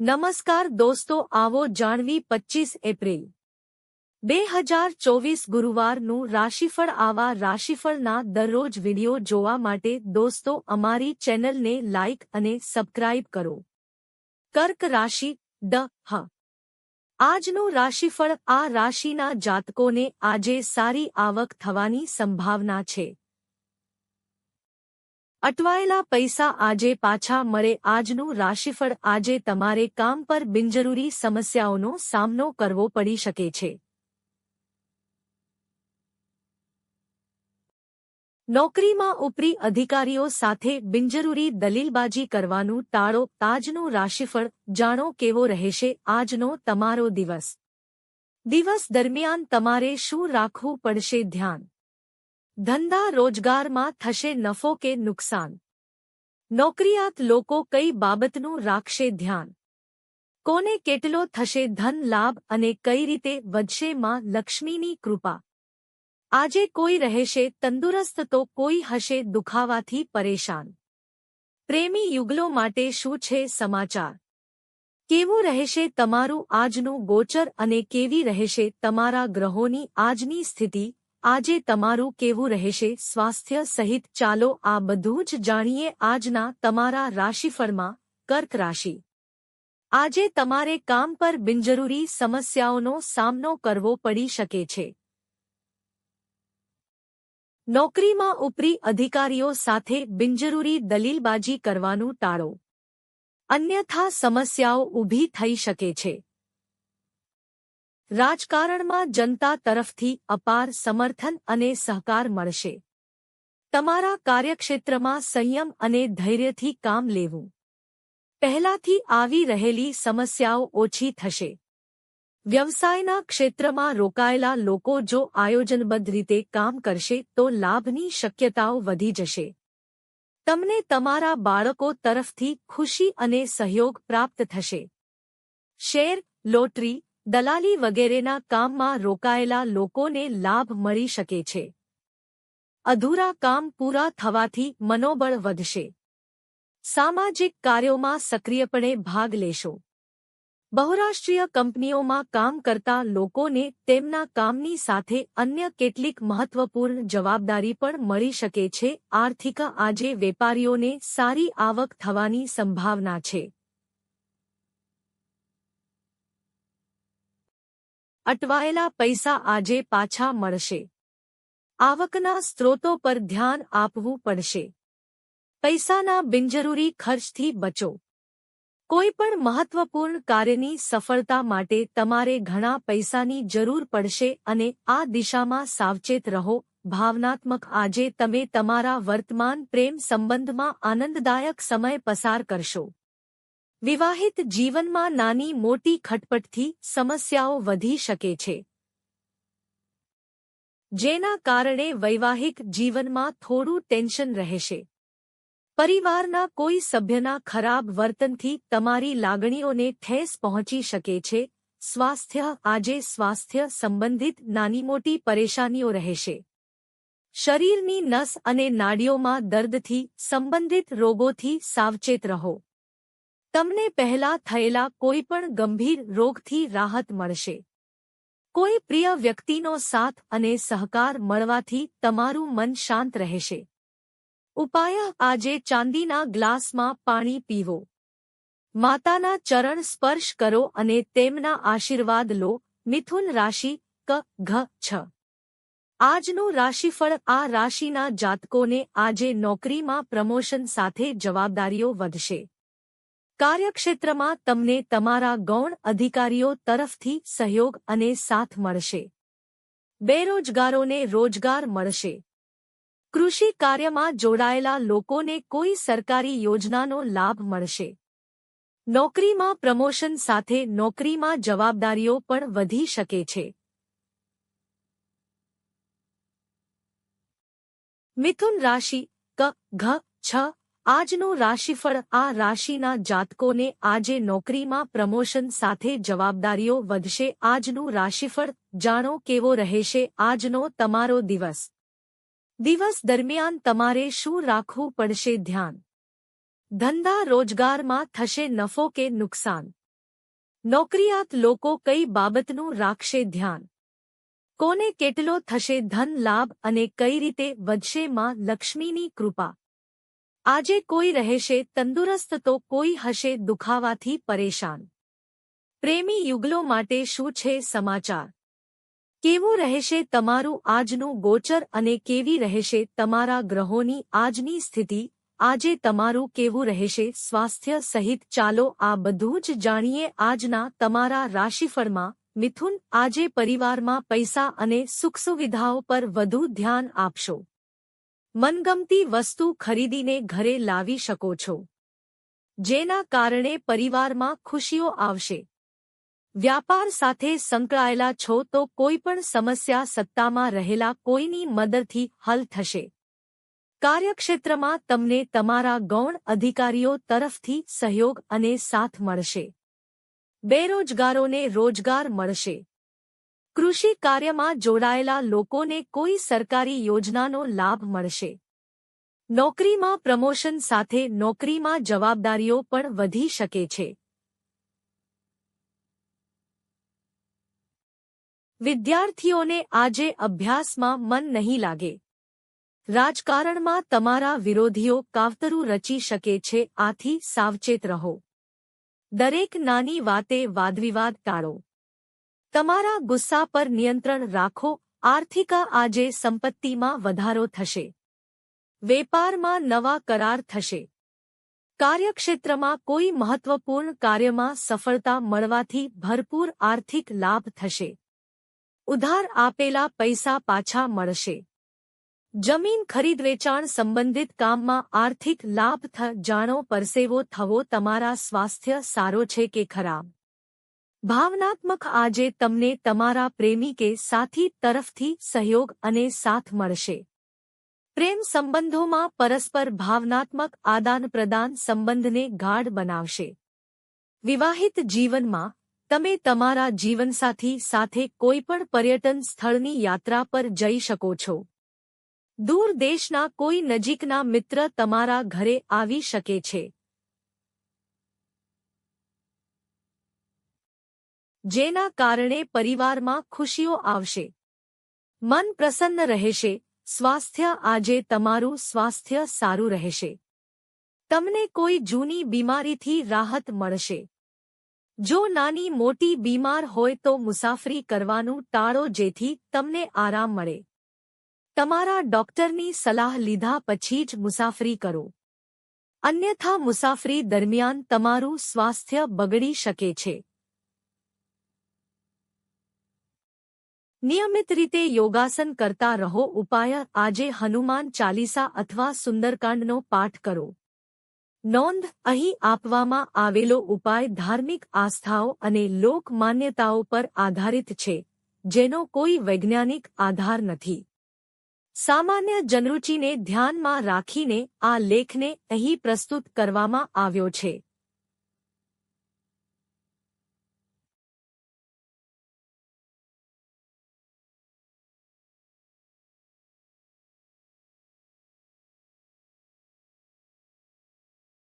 નમસ્કાર દોસ્તો, આવો જાણવી પચીસ એપ્રિલ. બે હજાર ચોવીસ ગુરુવારનું રાશિફળ આવા રાશિફળના દરરોજ વિડિયો જોવા માટે દોસ્તો, અમારી ચેનલને લાઇક અને સબસ્ક્રાઇબ કરો. કર્ક રાશિ ડ હ. આજનું રાશિફળ આ રાશિના જાતકોને આજે સારી આવક થવાની સંભાવના છે. અટવાયેલા પૈસા આજે પાછા મળે આજનું રાશિફળ આજે તમારે કામ પર બિનજરૂરી સમસ્યાઓનો સામનો કરવો પડી શકે છે. નોકરીમાં ઉપરી અધિકારીઓ સાથે બિનજરૂરી દલીલબાજી કરવાનું ટાળો આજનું રાશિફળ જાણો કેવો રહેશે આજનો તમારો દિવસ. દિવસ દરમિયાન તમારે શું રાખવું પડશે ધ્યાન? ધંધા રોજગારમાં થશે નફો કે નુકસાન. નોકરિયાત લોકો કઈ બાબતનું રાખશે ધ્યાન? કોને કેટલો થશે ધન લાભ અને કઈ રીતે વધશે માં લક્ષ્મીની કૃપા? આજે કોઈ રહેશે તંદુરસ્ત તો કોઈ હશે દુખાવાથી પરેશાન. પ્રેમી યુગલો માટે શું છે સમાચાર? કેવું રહેશે તમારું આજનું ગોચર અને કેવી રહેશે તમારા ગ્રહોની આજની સ્થિતિ? આજે તમારું કેવું રહેશે? સ્વાસ્થ્ય સહિત ચાલો આ બધું જ જાણીએ આજના તમારા રાશિફળમાં, કર્ક રાશિ. આજે તમારે કામ પર બિનજરૂરી સમસ્યાઓનો સામનો કરવો પડી શકે છે. નોકરીમાં ઉપરી અધિકારીઓ સાથે બિનજરૂરી દલીલબાજી કરવાનું ટાળો. અન્યથા સમસ્યાઓ ઊભી થઈ શકે છે. રાજકારણમાં જનતા તરફથી અપાર સમર્થન અને સહકાર મળશે. તમારા કાર્યક્ષેત્રમાં સંયમ અને ધૈર્યથી કામ લેવું. પહેલાથી આવી રહેલી સમસ્યાઓ ઓછી થશે. વ્યવસાયના ક્ષેત્રમાં રોકાયેલા લોકો જો આયોજનબદ્ધ રીતે કામ કરશે તો લાભની શક્યતાઓ વધી જશે. તમને તમારા બાળકો તરફથી ખુશી અને સહયોગ પ્રાપ્ત થશે. શેર, લોટરી દલાલી વગેરેના કામમાં રોકાયેલા લોકોને લાભ મળી શકે છે. અધૂરા કામ પૂરા થવાથી મનોબળ વધશે. સામાજિક કાર્યોમાં સક્રિયપણે ભાગ લેશો. બહુરાષ્ટ્રીય કંપનીઓમાં કામ કરતા લોકોને તેમના કામની સાથે અન્ય કેટલીક મહત્વપૂર્ણ જવાબદારી પણ મળી શકે છે. આર્થિક આજે વેપારીઓને સારી આવક થવાની સંભાવના છે. અટવાયેલા પૈસા આજે પાછા મળશે. આવકના સ્ત્રોતો પર ધ્યાન આપવું પડશે. પૈસાના બિનજરૂરી ખર્ચથી બચો. કોઈપણ મહત્વપૂર્ણ કાર્યની સફળતા માટે તમારે ઘણા પૈસાની જરૂર પડશે અને આ દિશામાં સાવચેત રહો. ભાવનાત્મક આજે તમે તમારા વર્તમાન પ્રેમ સંબંધમાં આનંદદાયક સમય પસાર કરશો. વિવાહિત જીવનમાં નાની મોટી ખટપટથી સમસ્યાઓ વધી શકે છે. જેના કારણે વૈવાહિક જીવનમાં થોડું ટેન્શન રહેશે. પરિવારના કોઈ સભ્યના ખરાબ વર્તનથી તમારી લાગણીઓને ઠેસ પહોંચી શકે છે. સ્વાસ્થ્ય આજે સ્વાસ્થ્ય સંબંધિત નાની મોટી પરેશાનીઓ રહેશે. શરીરની નસ અને નાડીઓમાં દર્દથી સંબંધિત રોગોથી સાવચેત રહો. તમને પહેલા થયેલા કોઈપણ ગંભીર રોગથી રાહત મળશે. કોઈ પ્રિય વ્યક્તિનો સાથ અને સહકાર મળવાથી તમારું મન શાંત રહેશે. ઉપાય, આજે ચાંદીના ગ્લાસમાં પાણી પીવો. માતાના ચરણ સ્પર્શ કરો અને તેમના આશીર્વાદ લો. મિથુન રાશિ, ક, ઘ, છ. આજનું રાશિફળ, આ રાશિના જાતકોને આજે નોકરીમાં પ્રમોશન સાથે જવાબદારીઓ વધશે. કાર્યક્ષેત્રમાં તમને તમારા ગૌણ અધિકારીઓ તરફથી સહયોગ અને સાથ મળશે. બેરોજગારોને રોજગાર મળશે. કૃષિ કાર્યમાં જોડાયેલા લોકોને કોઈ સરકારી યોજનાનો લાભ મળશે. નોકરીમાં પ્રમોશન સાથે નોકરીમાં જવાબદારીઓ પણ વધી શકે છે. મિથુન રાશિ ક, ઘ, છ આજનું રાશિફળ આ રાશિના જાતકોને આજે નોકરીમાં પ્રમોશન સાથે જવાબદારીઓ વધશે. આજનું રાશિફળ જાણો કેવો રહેશે? આજનો તમારો દિવસ. દિવસ દરમિયાન તમારે શું રાખવું પડશે? ધ્યાન. ધંધા રોજગારમાં થશે નફો કે નુકસાન? નોકરિયાત લોકો કઈ બાબતનું રાખશે? ધ્યાન. કોને કેટલો થશે? ધન લાભ અને કઈ રીતે વધશે? માં લક્ષ્મીની કૃપા. આજે કોઈ રહેશે, તંદુરસ્ત તો કોઈ હશે, દુખાવાથી પરેશાન. પ્રેમી યુગલો માટે શું છે સમાચાર? કેવું રહેશે તમારું આજનું ગોચર અને કેવી રહેશે તમારા ગ્રહોની આજની સ્થિતિ? આજે તમારું કેવું રહેશે? સ્વાસ્થ્ય સહિત ચાલો આ બધું જ જાણીએ આજના તમારા રાશિફળમાં. મિથુન આજે પરિવારમાં પૈસા અને સુખ સુવિધાઓ પર વધુ ધ્યાન આપશો. મનગમતી વસ્તુ ખરીદીને ઘરે લાવી શકો છો. જેના કારણે પરિવારમાં ખુશીઓ આવશે. વ્યાપાર સાથે સંકળાયેલા છો તો કોઈપણ સમસ્યા સત્તામાં રહેલા કોઈની મદદથી હલ થશે. કાર્યક્ષેત્રમાં તમને તમારા ગૌણ અધિકારીઓ તરફથી સહયોગ અને સાથ મળશે. બેરોજગારોને રોજગાર મળશે. કૃષિ કાર્યમાં જોડાયેલા લોકોને કોઈ સરકારી યોજનાનો લાભ મળશે. નોકરીમાં પ્રમોશન સાથે નોકરીમાં જવાબદારીઓ પણ વધી શકે છે. વિદ્યાર્થીઓને આજે અભ્યાસમાં મન નહીં લાગે. રાજકારણમાં તમારા વિરોધીઓ કાવતરું રચી શકે છે, આથી સાવચેત રહો. દરેક નાની વાતે વાદવિવાદ ટાળો. તમારા ગુસ્સા પર નિયંત્રણ રાખો, આર્થિકા આજે સંપત્તિમાં વધારો થશે. વેપારમાં નવા કરાર થશે. કાર્યક્ષેત્રમાં કોઈ મહત્વપૂર્ણ કાર્યમાં સફળતા મળવાથી ભરપૂર આર્થિક લાભ થશે. ઉધાર આપેલા પૈસા પાછા મળશે. જમીન ખરીદ વેચાણ સંબંધિત કામમાં આર્થિક લાભ થ, જાણો પરસેવો થવો તમારા સ્વાસ્થ્ય સારો છે કે ખરાબ? ભાવનાત્મક આજે તમને તમારા પ્રેમી કે સાથી તરફથી સહયોગ અને સાથ મળશે. પ્રેમ સંબંધોમાં પરસ્પર ભાવનાત્મક આદાનપ્રદાન સંબંધને ગાઢ બનાવશે. વિવાહિત જીવનમાં, તમે તમારા જીવનસાથી સાથે કોઈપણ પર્યટન સ્થળની યાત્રા પર જઈ શકો છો. દૂર દેશના કોઈ નજીકના મિત્ર તમારા ઘરે આવી શકે છે. જેના કારણે પરિવારમાં ખુશીઓ આવશે. મન પ્રસન્ન રહેશે. સ્વાસ્થ્ય આજે તમારું સ્વાસ્થ્ય સારું રહેશે. તમને કોઈ જૂની બીમારીથી રાહત મળશે. જો નાની મોટી બીમાર હોય તો મુસાફરી કરવાનું ટાળો જેથી તમને આરામ મળે. તમારા ડોક્ટરની સલાહ લીધા પછી જ મુસાફરી કરો. અન્યથા મુસાફરી દરમિયાન તમારું સ્વાસ્થ્ય બગડી શકે છે. નિયમિત રીતે યોગાસન કરતા રહો. ઉપાય, આજે હનુમાન ચાલીસા અથવા સુંદરકાંડનો પાઠ કરો. નોંધ, અહીં આપવામાં આવેલો ઉપાય ધાર્મિક આસ્થાઓ અને લોક માન્યતાઓ પર આધારિત છે, જેનો કોઈ વૈજ્ઞાનિક આધાર નથી. સામાન્ય જનરૂચિને ધ્યાનમાં રાખીને આ લેખને અહીં પ્રસ્તુત કરવામાં આવ્યો છે.